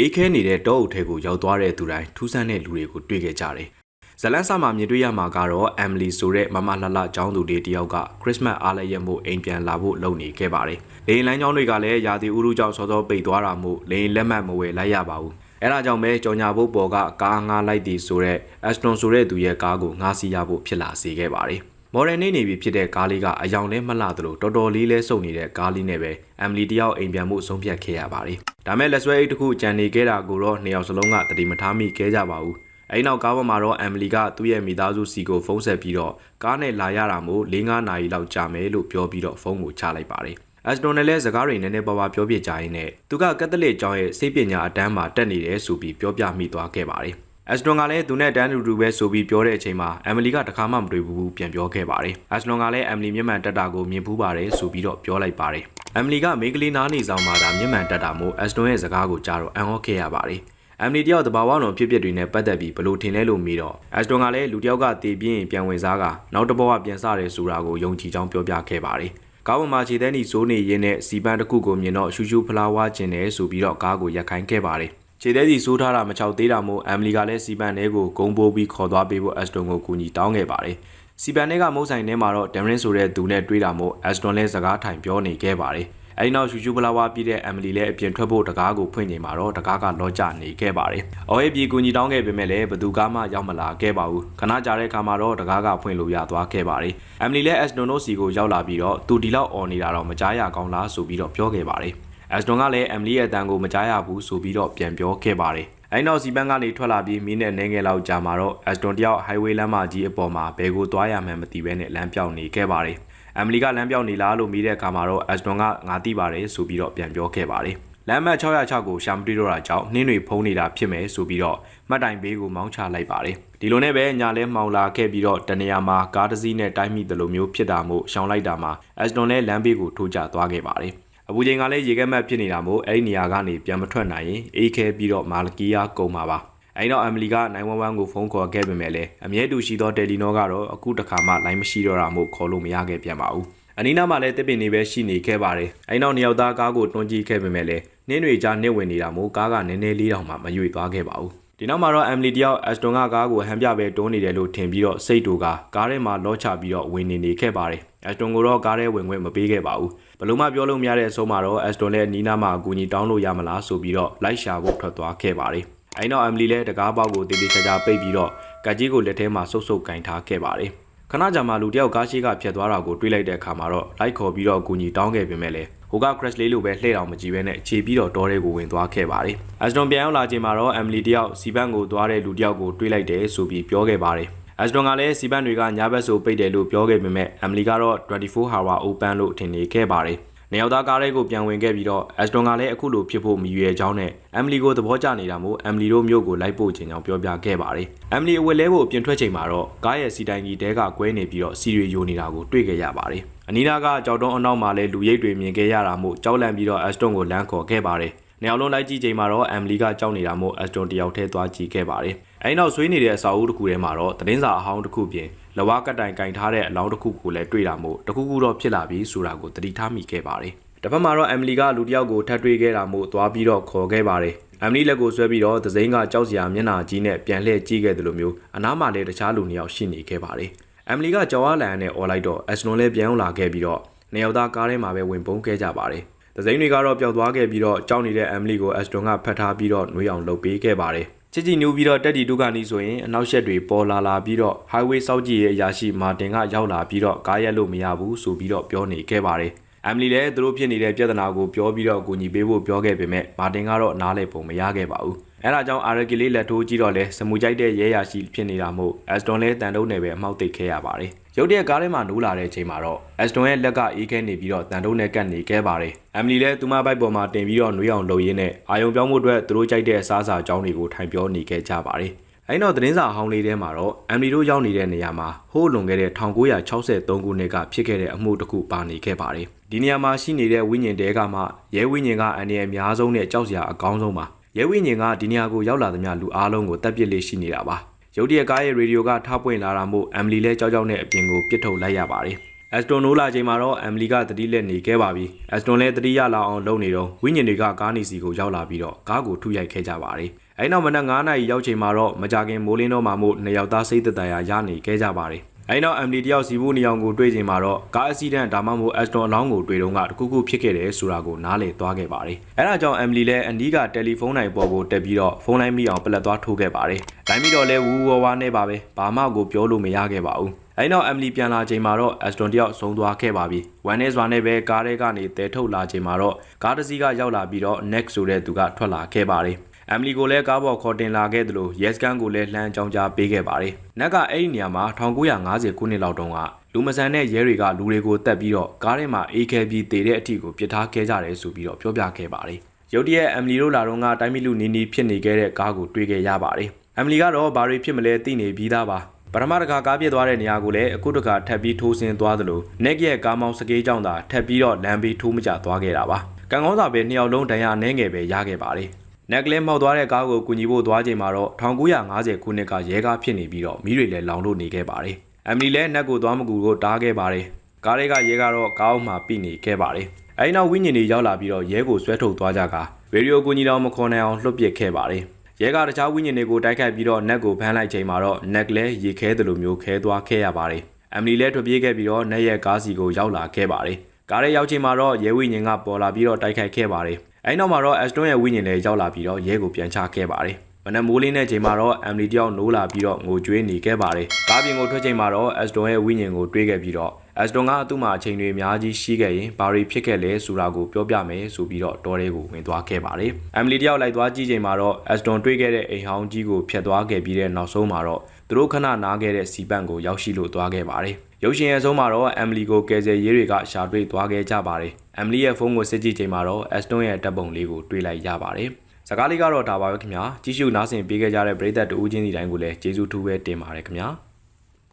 အေးခဲနေတဲ့တောအုပ်ထဲကိုရောက်သွားတဲ့သူတိုင်းထူးဆန်းတဲ့လူတွေကိုတွေ့ခဲ့ကြတယ်။ဇလန်းဆာမှာမြင်တွေ့ရမှာကတော့အမ်မလီဆိုတဲ့မမလှလှចောင်းသူလေးတယောက်ကခရစ်စမတ်အားလရက်မှုအိမ်ပြန်လာဖို့လုပ်နေခဲ့ပါတယ်။လေရင်လမ်းကျောင်းတွေကလည်းရာသီဥတုကြောင့်စောစောပိတ်သွားတာမို့လေရင်လက်မှတ်မဝယ်လိုက်ရပါဘူး။အဲဒါကြောင့်ပဲကြော်ညာဘုတ်ပေါ်ကကားငားလိုက်သည်ဆိုတဲ့ Aston ဆိုတဲ့သူရဲ့ကားကိုငားစီရဖို့ဖြစ်လာစေခဲ့ပါတယ်။ မော်ဒယ်နေနေပြီဖြစ်တဲ့ကားလေးကအယောင်လဲမလှသလိုတော်တော်လေးလဲစုံနေတဲ့ကားလေးနဲ့ပဲအမ်မလီတယောက်အိမ်ပြန်မှုဆုံးဖြတ်ခဲ့ရပါတယ်။ဒါမဲ့လက်ဆွဲအိတ်တစ်ခုကြံနေခဲ့တာကိုတော့နှစ်ယောက်စလုံးကတတိမထားမိခဲ့ကြပါဘူး။အဲဒီနောက်ကားပေါ်မှာတော့အမ်မလီကသူ့ရဲ့မိသားစုစီကိုဖုန်းဆက်ပြီးတော့ကားနဲ့လာရတာမို့၄-၅နာရီလောက်ကြာမယ်လို့ပြောပြီးတော့ဖုန်းကိုချလိုက်ပါတယ်။အက်စတိုနယ်လည်းစကားတွေနည်းနည်းပါးပါးပြောပြကြရင်းနဲ့သူကကက်သလစ်ကျောင်းရဲ့စိတ်ပညာအတန်းမှာတက်နေတယ်ဆိုပြီးပြောပြမိသွားခဲ့ပါတယ်။ အက်စတွန်ကလည်းသူနဲ့တန်းတူတူပဲဆိုပြီးပြောတဲ့အချိန်မှာအမ်မလီကတခါမှမတွေ့ဘူးပြန်ပြောခဲ့ပါတယ်။အက်စတွန်ကလည်းအမ်မလီမျက်မှန်တက်တာကိုမြင်ဖူးပါတယ်ဆိုပြီးတော့ပြောလိုက်ပါတယ်။အမ်မလီကမိန်းကလေးနားနေဆောင်မှာဒါမျက်မှန်တက်တာမို့အက်စတွန်ရဲ့စကားကိုကြားတော့အံ့ဩခဲ့ရပါတယ်။အမ်မလီတယောက်တဘာဝလုံးဖြစ်ပျက်တွေနဲ့ပတ်သက်ပြီးဘလို့ထင်လဲလို့မေးတော့အက်စတွန်ကလည်းလူတယောက်ကတည်ပြင်းရင်ပြန်ဝင်စားကနောက်တစ်ဘောကပြန်စားတယ်ဆိုတာကိုယုံကြည်ကြောင်းပြောပြခဲ့ပါတယ်။ကားပေါ်မှာခြေတန်းဤစိုးနေရင်းနဲ့စီပန်းတစ်ခုကိုမြင်တော့ရှူရှူဖလာဝါကျင်တယ်ဆိုပြီးတော့ကားကိုရက်ခိုင်းခဲ့ပါတယ်။ ခြေသေးစီစိုးထားတာမချောက်သေးတာမို့အမ်မလီကလည်းစီပန်းထဲကိုဂုံပိုးပြီးခေါ်သွားပေးဖို့အက်စတွန်ကိုကူညီတောင်းခဲ့ပါတယ်။စီပန်းထဲကမုတ်ဆိုင်ထဲမှာတော့ဒမ်ရင်ဆိုတဲ့သူနဲ့တွေ့တာမို့အက်စတွန်လည်းစကားထိုင်ပြောနေခဲ့ပါတယ်။အဲဒီနောက်ရှူရှူဖလာဝါပြည့်တဲ့အမ်မလီလည်းအပြင်ထွက်ဖို့တကားကိုဖွင့်နေမှာတော့တကားကလောကျနေခဲ့ပါတယ်။အော်ဟေးပြည်ကူညီတောင်းခဲ့ပေမဲ့လည်းဘသူကမှရောက်မလာခဲ့ပါဘူး။ခဏကြာတဲ့အခါမှာတော့တကားကဖွင့်လို့ရသွားခဲ့ပါတယ်။အမ်မလီလည်းအက်စတွန်တို့စီကိုရောက်လာပြီးတော့သူဒီလောက်អော်နေတာတော့မကြားရကောင်းလားဆိုပြီးတော့ပြောခဲ့ပါတယ်။ အက်စတွန်ကလည်းအမ်မလီရဲ့အတန်ကိုမကြားရဘူးဆိုပြီးတော့ပြန်ပြောခဲ့ပါတယ်။အဲဒီနောက်စီပန်းကနေထွက်လာပြီးမီးနဲ့နှင်းငယ်လောက်ကြာမှာတော့အက်စတွန်တယောက် highway လမ်းမကြီးအပေါ်မှာဘယ်ကိုသွားရမှန်းမသိဘဲနဲ့လမ်းပြောင်းနေခဲ့ပါတယ်။အမ်မလီကလမ်းပြောင်းနေလားလို့မေးတဲ့အခါမှာတော့အက်စတွန်ကငါသိပါတယ်ဆိုပြီးတော့ပြန်ပြောခဲ့ပါတယ်။လမ်းမ606ကိုရှာမတွေ့တော့တာကြောင့်နှင်းတွေဖုံးနေတာဖြစ်မယ်ဆိုပြီးတော့မှတ်တိုင်ဘေးကိုမောင်းချလိုက်ပါတယ်။ဒီလိုနဲ့ပဲညာလဲမှောင်လာခဲ့ပြီးတော့တနေရာမှာကားတစ်စီးနဲ့တိုက်မိတယ်လို့မျိုးဖြစ်တာမို့ရှောင်လိုက်တာမှာအက်စတွန်လည်းလမ်းဘေးကိုထိုးကျသွားခဲ့ပါတယ်။ အပူချိန်ကလည်းရေခဲမှတ်ဖြစ်နေတာမို့အဲ့ဒီနေရာကနေပြန်မထွက်နိုင်ရင်အေးခဲပြီးတော့မာလကီယာကုန်မှာပါ။အဲဒီတော့အမ်မလီက911ကိုဖုန်းခေါ်ခဲ့ပေမဲ့လည်းအမြဲတူရှိသောတယ်လီနောကတော့အခုတခါမှလိုင်းမရှိတော့တာမို့ခေါ်လို့မရခဲ့ပြန်ပါဘူး။အနီးနားမှာလည်းတစ်ပင်နေပဲရှိနေခဲ့ပါတယ်။အဲဒီနောက်နှစ်ယောက်သားကားကိုတွန်းကြည့်ခဲ့ပေမဲ့လည်းနင်းတွေကြားနစ်ဝင်နေတာမို့ကားကနည်းနည်းလေးတောင်မှမရွေ့သွားခဲ့ပါဘူး။ဒီနောက်မှာတော့အမ်မလီတယောက်အက်စတွန်ကကားကိုဟန်ပြပဲတွန်းနေတယ်လို့ထင်ပြီးတော့စိတ်တူကကားထဲမှာလောချပြီးတော့ဝင်နေနေခဲ့ပါတယ်။ အက်စတွန်ကိုတော့ကားထဲဝင်ခွင့်မပေးခဲ့ပါဘူး။ဘလို့မှပြောလို့မရတဲ့အဆုံးမှာတော့အက်စတွန်လည်းနီးနားမှာအကူအညီတောင်းလို့ရမလားဆိုပြီးတော့လိုက်ရှာဖို့ထွက်သွားခဲ့ပါတယ်။အဲဒီနောက်အမ်မလီလည်းတကားပေါက်ကိုတေးသေးချာချာပိတ်ပြီးတော့ကတ်ကြီးကိုလက်ထဲမှာဆုပ်ဆုပ်ကင်ထားခဲ့ပါတယ်။ခဏကြာမှလူတယောက်ကားရှိကဖြတ်သွားတာကိုတွေးလိုက်တဲ့အခါမှာတော့လိုက်ခေါ်ပြီးတော့အကူအညီတောင်းခဲ့ပေမဲ့လည်းဟိုက crash လေးလိုပဲလှည့်အောင်မကြည့်ဘဲနဲ့ခြေပြီးတော့တောထဲကိုဝင်သွားခဲ့ပါတယ်။အက်စတွန်ပြန်ရောက်လာချိန်မှာတော့အမ်မလီတယောက်စီပန်းကိုသွားတဲ့လူတယောက်ကိုတွေးလိုက်တယ်ဆိုပြီးပြောခဲ့ပါတယ်။ အက်စတွန်ကလည်းစီပန်းတွေကညဘက်ဆိုပိတ်တယ်လို့ပြောခဲ့ပေမဲ့အမ်မလီကတော့24 hour open လို့ထင်နေခဲ့ပါတယ်။နေရောက်သားကားလေးကိုပြန်ဝင်ခဲ့ပြီးတော့အက်စတွန်ကလည်းအခုလိုဖြစ်ဖို့မရွေကြောင်းနဲ့အမ်မလီကိုသဘောကျနေတာမို့အမ်မလီတို့မျိုးကိုလိုက်ပို့ခြင်းကြောင့်ပြောပြခဲ့ပါတယ်။အမ်မလီအဝယ်လဲဖို့အပြင်ထွက်ချိန်မှာတော့ကားရဲ့စီတိုင်ကြီးတဲကကွဲနေပြီးတော့စီရီယိုနေတာကိုတွေ့ခဲ့ရပါတယ်။အနီးနားကကြောက်တုံးအနောက်မှာလည်းလူရိတ်တွေမြင်ခဲ့ရတာမို့ကြောက်လန့်ပြီးတော့အက်စတွန်ကိုလမ်းခေါ်ခဲ့ပါတယ်။နေအောင်လုံးလိုက်ကြည့်ချိန်မှာတော့အမ်မလီကကြောက်နေတာမို့အက်စတွန်တယောက်ထဲသွားကြည့်ခဲ့ပါတယ်။ အဲဒီနောက်ဆွေးနေတဲ့အစာအုပ်တစ်ခုထဲမှာတော့သတင်းစာအဟောင်းတစ်ခုပြင်လဝကတိုင်ကင်ထားတဲ့အလောင်းတစ်ခုကိုလည်းတွေ့တာမို့တခုခုတော့ဖြစ်လာပြီဆိုတာကိုသတိထားမိခဲ့ပါတယ်။တစ်ဖက်မှာတော့အမ်မလီကလူတစ်ယောက်ကိုထပ်တွေ့ခဲ့တာမို့သွားပြီးတော့ခေါ်ခဲ့ပါတယ်အမ်မလီလက်ကိုဆွဲပြီးတော့သစိမ်းကကြောက်စရာမျက်နှာကြီးနဲ့ပြန်လှည့်ကြည့်ခဲ့တယ်လို့မျိုးအနားမှာလည်းတခြားလူနှစ်ယောက်ရှိနေခဲ့ပါတယ်အမ်မလီကကြော်အားလန်နဲ့អော်လိုက်တော့အက်စနွန်လည်းပြန်လာခဲ့ပြီးတော့နေရောက်သားကားထဲမှာပဲဝင်ပုန်းခဲ့ကြပါတယ်သစိမ်းတွေကတော့ပျောက်သွားခဲ့ပြီးတော့ကြောက်နေတဲ့အမ်မလီကိုအက်စတွန်ကဖတ်ထားပြီးတော့နှွေးအောင်လုပ်ပေးခဲ့ပါတယ် ချစ်ကြည်နူးပြီးတော့တက်တီဒုက္ခနီဆိုရင်အနောက်ရှက်တွေပေါ်လာလာပြီးတော့ highway စောက်ကြည့်ရဲ့အရာရှိမာတင်ကရောက်လာပြီးတော့ကားရက်လို့မရဘူးဆိုပြီးတော့ပြောနေခဲ့ပါတယ်အမ်မလီလည်းသူတို့ဖြစ်နေတဲ့ပြဿနာကိုပြောပြီးတော့အကူအညီပေးဖို့ပြောခဲ့ပေမဲ့မာတင်ကတော့နားလည်ပုံမရခဲ့ပါဘူး။အဲဒါကြောင့်အာရကီလေးလက်ထိုးကြည့်တော့လဲစမူကြိုက်တဲ့ရဲရရှိဖြစ်နေတာမို့အက်စတွန်လည်းတန်တုံးနဲ့ပဲအမှောက်သိခဲ့ရပါတယ်။ ရုတ်တရက်ကားထဲမှာနိုးလာတဲ့အချိန်မှာတော့အက်စတွန်ရဲ့လက်ကအေးခဲနေပြီးတော့တန်တုံးနဲ့ကတ်နေခဲ့ပါတယ်။အမ်မလီလည်းသူမဘိုက်ပေါ်မှာတင်ပြီးတော့နှွေးအောင်လုပ်ရင်းနဲ့အာယုံပြောင်းမှုအတွက်သူတို့ကြိုက်တဲ့အစားအစာအကြောင်းတွေကိုထိုင်ပြောနေခဲ့ကြပါတယ်။အဲ့တော့သတင်းစာအဟောင်းလေးထဲမှာတော့အမ်မလီတို့ရောက်နေတဲ့နေရာမှာဟိုးလွန်ခဲ့တဲ့1963ခုနှစ်ကဖြစ်ခဲ့တဲ့အမှုတစ်ခုပါနေခဲ့ပါတယ်။ဒီနေရာမှာရှိနေတဲ့ဝိညာဉ်တဲကမှရဲဝိညာဉ်ကအန္တရာယ်အများဆုံးနဲ့ကြောက်စရာအကောင်းဆုံးပါ။ရဲဝိညာဉ်ကဒီနေရာကိုရောက်လာသမျှလူအားလုံးကိုတပ်ပစ်လေးရှိနေတာပါ။ ရုတ်တရက်ကားရဲ့ရေဒီယိုကထားပွင့်လာတာမို့အမ်မလီလည်းကြောက်ကြောက်နဲ့အပြင်ကိုပစ်ထုတ်လိုက်ရပါတယ်။။ Aston နိုးလာချိန်မှာတော့ Emily ကတတိလက်နေခဲ့ပါပြီ။ Aston လည်းတတိရလာအောင်လုပ်နေတော့ဝိညာဉ်တွေကကားနေစီကိုရောက်လာပြီးတော့ကားကိုထုရိုက်ခဲ့ကြပါတယ်။အဲဒီနောက်မနက်9နာရီရောက်ချိန်မှာတော့မကြခင်မိုးလင်းတော့မှမို့နှစ်ယောက်သားစိတ်သက်သာရာရနေခဲ့ကြပါတယ်။ အဲဒီနောက် Emily တယောက်စီဘူးနေအောင်ကိုတွေ့ချိန်မှာတော့ကားအက်ဆီဒန့်ဒါမှမဟုတ် Aston အလောင်းကိုတွေ့တော့ကတခုခုဖြစ်ခဲ့တယ်ဆိုတာကိုနားလည်သွားခဲ့ပါတယ်။အဲဒါကြောင့် Emily လည်းအနီးကတယ်လီဖုန်းနိုင်ပေါ်ကိုတက်ပြီးတော့ဖုန်းလိုင်းမိအောင်ပလက်သွားထိုးခဲ့ပါတယ်။လိုင်းမိတော့လဲဝူဝါဝါနဲ့ပါပဲ။ဘာမှကိုပြောလို့မရခဲ့ပါဘူး။အဲဒီနောက် Emily ပြန်လာချိန်မှာတော့ Aston တယောက်ဆုံးသွားခဲ့ပါပြီ။ One Days နဲ့ပဲကားထဲကနေတဲထုတ်လာချိန်မှာတော့ကားတစ်စီးကရောက်လာပြီးတော့ Next ဆိုတဲ့သူကထွက်လာခဲ့ပါတယ်။ Emily ကိုလည်းကားပေါ်ခေါ်တင်လာခဲ့တယ်လို့ Yes ကန်ကိုလည်းလှမ်းကြောင်းကြားပေးခဲ့ပါတယ်။နက်ကအဲ့ဒီနေရာမှာ1950ခုနှစ်လောက်တုန်းကလူမဆန်တဲ့ရဲတွေကလူတွေကိုတက်ပြီးတော့ကားထဲမှာအေးခဲပြီးတေတဲ့အထိကိုပစ်ထားခဲ့ကြတယ်ဆိုပြီးတော့ပြောပြခဲ့ပါတယ်။ရုတ်တရက် Emily တို့လာတော့ကတိုင်းပြည်လူနီးနီးဖြစ်နေခဲ့တဲ့ကားကိုတွေ့ခဲ့ရပါတယ်။ Emily ကတော့ဘာတွေဖြစ်မလဲသိနေပြီးသားပါ။ပထမတစ်ခါကားပြစ်သွားတဲ့နေရာကိုလည်းအခုတစ်ခါထပ်ပြီးထိုးဆင်းသွားသလိုနက်ရဲ့ကားမောင်းစကေးကြောင့်သာထပ်ပြီးတော့လမ်းဘေးထိုးမကျသွားခဲ့တာပါ။ကံကောင်းစွာပဲနှစ်ယောက်လုံးဒဏ်ရာအနှဲငယ်ပဲရခဲ့ပါတယ်။ နက်ကလင်းမှောက်သွားတဲ့ကားကိုကူညီဖို့သွားချိန်မှာတော့1950ခုနှစ်ကရဲကားဖြစ်နေပြီးတော့မိတွေလည်းလောင်လို့နေခဲ့ပါတယ်။အမ်မီလည်းနက်ကိုသွားမကူကိုတားခဲ့ပါတယ်။ကားတွေကရဲကတော့ကားအောက်မှာပြိနေခဲ့ပါတယ်။အဲဒီနောက်ဝိညာဉ်တွေရောက်လာပြီးတော့ရဲကိုဆွဲထုတ်သွားကြကရေဒီယိုကူညီတော်မခေါ်နိုင်အောင်လှုပ်ပစ်ခဲ့ပါတယ်။ရဲကတခြားဝိညာဉ်တွေကိုတိုက်ခိုက်ပြီးတော့နက်ကိုဖမ်းလိုက်ချိန်မှာတော့နက်လည်းရေခဲတယ်လို့မျိုးခဲသွားခဲ့ရပါတယ်။အမ်မီလည်းထွက်ပြေးခဲ့ပြီးတော့နက်ရဲ့ကားစီကိုရောက်လာခဲ့ပါတယ်။ကားရဲ့ရောက်ချိန်မှာတော့ရဲဝိညာဉ်ကပေါ်လာပြီးတော့တိုက်ခိုက်ခဲ့ပါတယ်။ အဲဒီနောက်မှာတော့ Aston ရဲ့ဝိညာဉ်လည်းရောက်လာပြီးတော့ရဲကိုပြန်ချခဲ့ပါတယ်။မနက်မိုးလင်းတဲ့ချိန်မှာတော့ Emily တယောက်နိုးလာပြီးတော့ငိုကြွေးနေခဲ့ပါတယ်။ကားပြင်ကိုထွက်ချိန်မှာတော့ Aston ရဲ့ဝိညာဉ်ကိုတွေးခဲ့ပြီးတော့ Aston ကသူ့မှာအချိန်တွေအများကြီးရှိခဲ့ရင်ဘာတွေဖြစ်ခဲ့လဲဆိုတာကိုပြောပြမယ်ဆိုပြီးတော့တောထဲကိုဝင်သွားခဲ့ပါတယ်။ Emily တယောက်လိုက်သွားကြည့်ချိန်မှာတော့ Aston တွေးခဲ့တဲ့အိမ်ဟောင်းကြီးကိုဖျက်သွားခဲ့ပြီးတဲ့နောက်ဆုံးမှာတော့သူတို့ခဏနားခဲ့တဲ့စီပန့်ကိုရောက်ရှိလို့သွားခဲ့ပါတယ်။ ရုပ်ရှင်ရဲ့အဆုံးမှာတော့ Emily ကိုကယ်ဆယ်ရေးတွေကရှာတွေ့သွားခဲ့ကြပါတယ်။ Emily ရဲ့ဖုန်းကိုစစ်ကြည့်ချိန်မှာတော့ Aston ရဲ့တပ်ပုံလေးကိုတွေ့လိုက်ရပါတယ်။စကားလေးကတော့ဒါပါပဲခင်ဗျာကြည့်ရှုနားဆင်ပေးခဲ့ကြတဲ့ပရိသတ်တူဦးချင်းစီတိုင်းကိုလည်းကျေးဇူးထူးပဲတင်ပါတယ်ခင်ဗျာ။